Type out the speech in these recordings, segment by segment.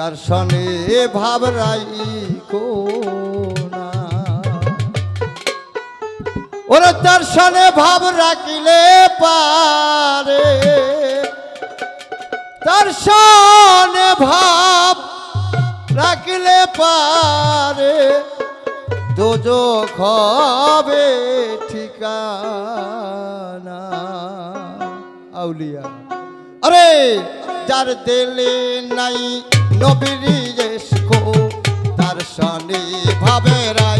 দর্শনে ভাবরাই কোনা ওরে দর্শনে ভাব রাখিলে পারে। দর্শনে ভাব রাখিলে পারে। দোজো খবে ঠিকানা। আউলিয়া। আরে, যার দিলে নাই নবীর ইয়েসকো তার শানি ভাবেরা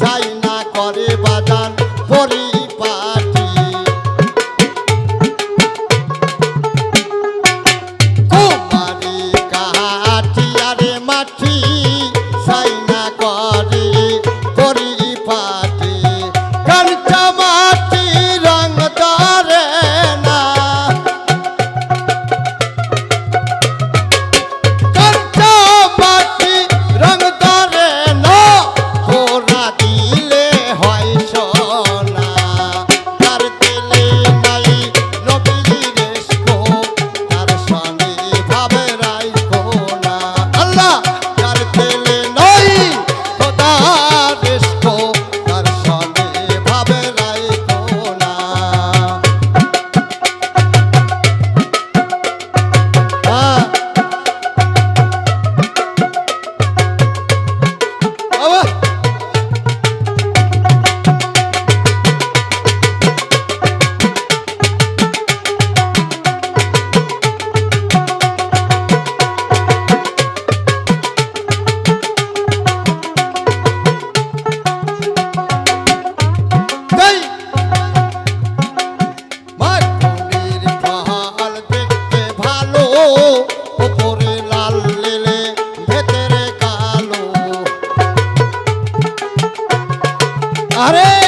চাইনা করে বাজার পরিপাটি। কুমারী কাহাটি আরে মাঠি আরে!